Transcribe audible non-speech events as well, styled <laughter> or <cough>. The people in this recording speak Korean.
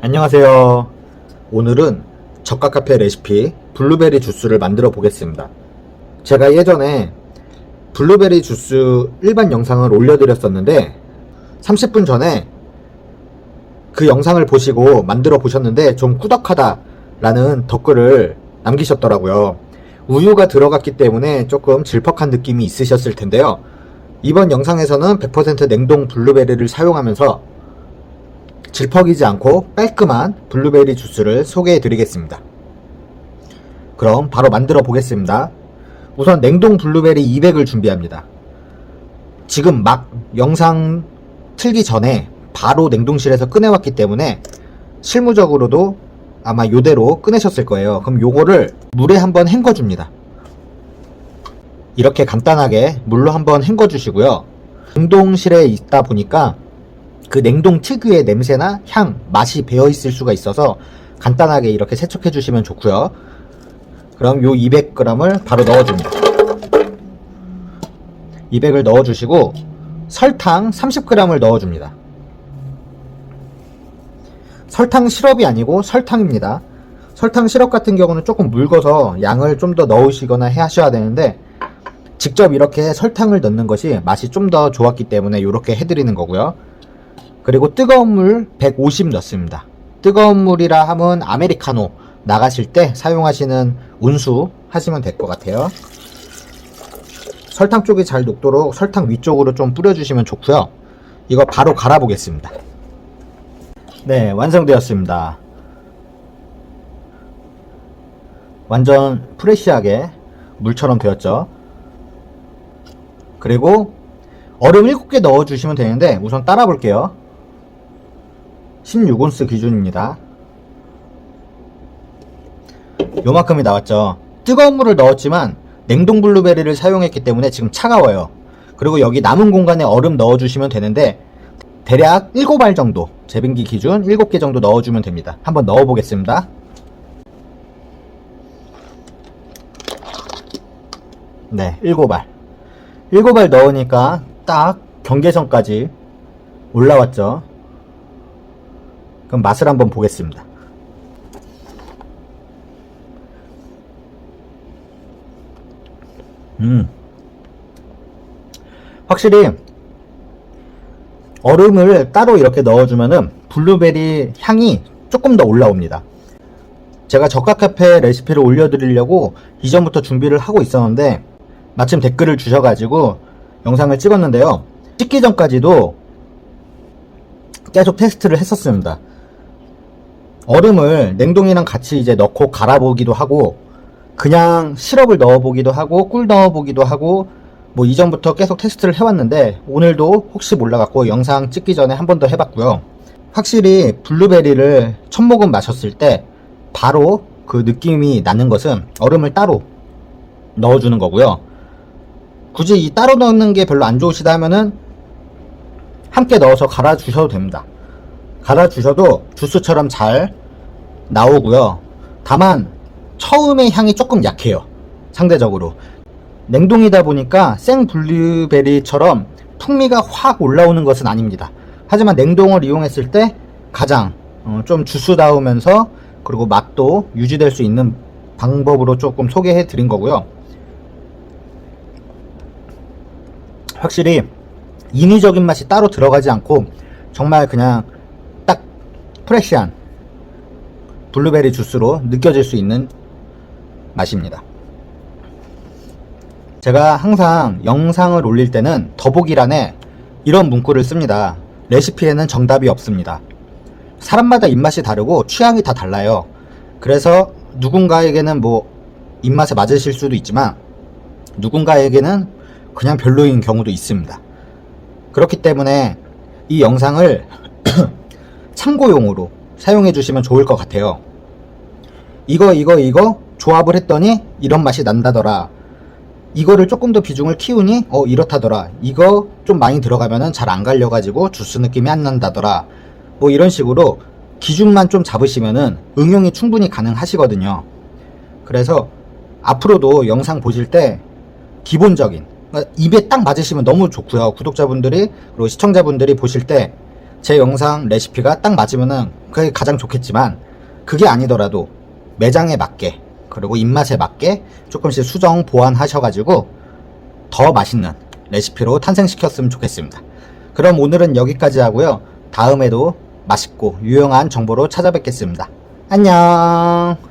안녕하세요. 오늘은 저가 카페 레시피 블루베리 주스를 만들어 보겠습니다. 제가 예전에 블루베리 주스 일반 영상을 올려드렸었는데 30분 전에 그 영상을 보시고 만들어 보셨는데 좀 꾸덕하다 라는 댓글을 남기셨더라고요. 우유가 들어갔기 때문에 조금 질퍽한 느낌이 있으셨을 텐데요. 이번 영상에서는 100% 냉동 블루베리를 사용하면서 질퍽이지 않고 깔끔한 블루베리 주스를 소개해 드리겠습니다. 그럼 바로 만들어 보겠습니다. 우선 냉동 블루베리 200을 준비합니다. 지금 막 영상 틀기 전에 바로 냉동실에서 꺼내왔기 때문에 실무적으로도 아마 요대로 꺼내셨을 거예요. 그럼 요거를 물에 한번 헹궈 줍니다. 이렇게 간단하게 물로 한번 헹궈 주시고요. 냉동실에 있다 보니까 그 냉동 특유의 냄새나 향, 맛이 배어 있을 수가 있어서 간단하게 이렇게 세척해 주시면 좋고요. 그럼 요 200g을 바로 넣어 줍니다. 200을 넣어 주시고 설탕 30g을 넣어 줍니다. 설탕 시럽이 아니고 설탕입니다. 설탕 시럽 같은 경우는 조금 묽어서 양을 좀 더 넣으시거나 해 하셔야 되는데 직접 이렇게 설탕을 넣는 것이 맛이 좀 더 좋았기 때문에 이렇게 해드리는 거고요. 그리고 뜨거운 물 150 넣습니다. 뜨거운 물이라 하면 아메리카노 나가실 때 사용하시는 운수 하시면 될 것 같아요. 설탕 쪽이 잘 녹도록 설탕 위쪽으로 좀 뿌려주시면 좋고요. 이거 바로 갈아보겠습니다. 네, 완성되었습니다. 완전 프레시하게 물처럼 되었죠. 그리고 얼음 7개 넣어주시면 되는데 우선 따라 볼게요. 16온스 기준입니다. 요만큼이 나왔죠. 뜨거운 물을 넣었지만 냉동 블루베리를 사용했기 때문에 지금 차가워요. 그리고 여기 남은 공간에 얼음 넣어주시면 되는데 대략 7알 정도 재빙기 기준 7개 정도 넣어주면 됩니다. 한번 넣어보겠습니다. 네, 7알. 7알 넣으니까 딱 경계선까지 올라왔죠. 그럼 맛을 한번 보겠습니다. 음. 확실히 얼음을 따로 이렇게 넣어주면은 블루베리 향이 조금 더 올라옵니다. 제가 저가 카페 레시피를 올려드리려고 이전부터 준비를 하고 있었는데 마침 댓글을 주셔가지고 영상을 찍었는데요. 찍기 전까지도 계속 테스트를 했었습니다. 얼음을 냉동이랑 같이 이제 넣고 갈아보기도 하고 그냥 시럽을 넣어보기도 하고 꿀 넣어보기도 하고 뭐 이전부터 계속 테스트를 해왔는데 오늘도 혹시 몰라갖고 영상 찍기 전에 한 번 더 해봤고요. 확실히 블루베리를 첫 모금 마셨을 때 바로 그 느낌이 나는 것은 얼음을 따로 넣어주는 거고요. 굳이 이 따로 넣는 게 별로 안 좋으시다 하면은 함께 넣어서 갈아 주셔도 됩니다. 갈아 주셔도 주스처럼 잘 나오고요. 다만 처음에 향이 조금 약해요. 상대적으로 냉동이다 보니까 생 블루베리처럼 풍미가 확 올라오는 것은 아닙니다. 하지만 냉동을 이용했을 때 가장 어, 좀 주스다우면서 그리고 맛도 유지될 수 있는 방법으로 조금 소개해 드린 거고요. 확실히 인위적인 맛이 따로 들어가지 않고 정말 그냥 딱 프레시한 블루베리 주스로 느껴질 수 있는 맛입니다. 제가 항상 영상을 올릴 때는 더보기란에 이런 문구를 씁니다. 레시피에는 정답이 없습니다. 사람마다 입맛이 다르고 취향이 다 달라요. 그래서 누군가에게는 뭐 입맛에 맞으실 수도 있지만 누군가에게는 그냥 별로인 경우도 있습니다. 그렇기 때문에 이 영상을 <clears throat> 참고용으로 사용해 주시면 좋을 것 같아요. 이거, 이거, 이거 조합을 했더니 이런 맛이 난다더라. 이거를 조금 더 비중을 키우니 어 이렇다더라. 이거 좀 많이 들어가면은 잘 안 갈려가지고 주스 느낌이 안 난다더라. 뭐 이런 식으로 기준만 좀 잡으시면은 응용이 충분히 가능하시거든요. 그래서 앞으로도 영상 보실 때 기본적인 그러니까 입에 딱 맞으시면 너무 좋고요. 구독자분들이 그리고 시청자분들이 보실 때 제 영상 레시피가 딱 맞으면은 그게 가장 좋겠지만 그게 아니더라도 매장에 맞게 그리고 입맛에 맞게 조금씩 수정 보완하셔가지고 더 맛있는 레시피로 탄생시켰으면 좋겠습니다. 그럼 오늘은 여기까지 하고요. 다음에도 맛있고 유용한 정보로 찾아뵙겠습니다. 안녕!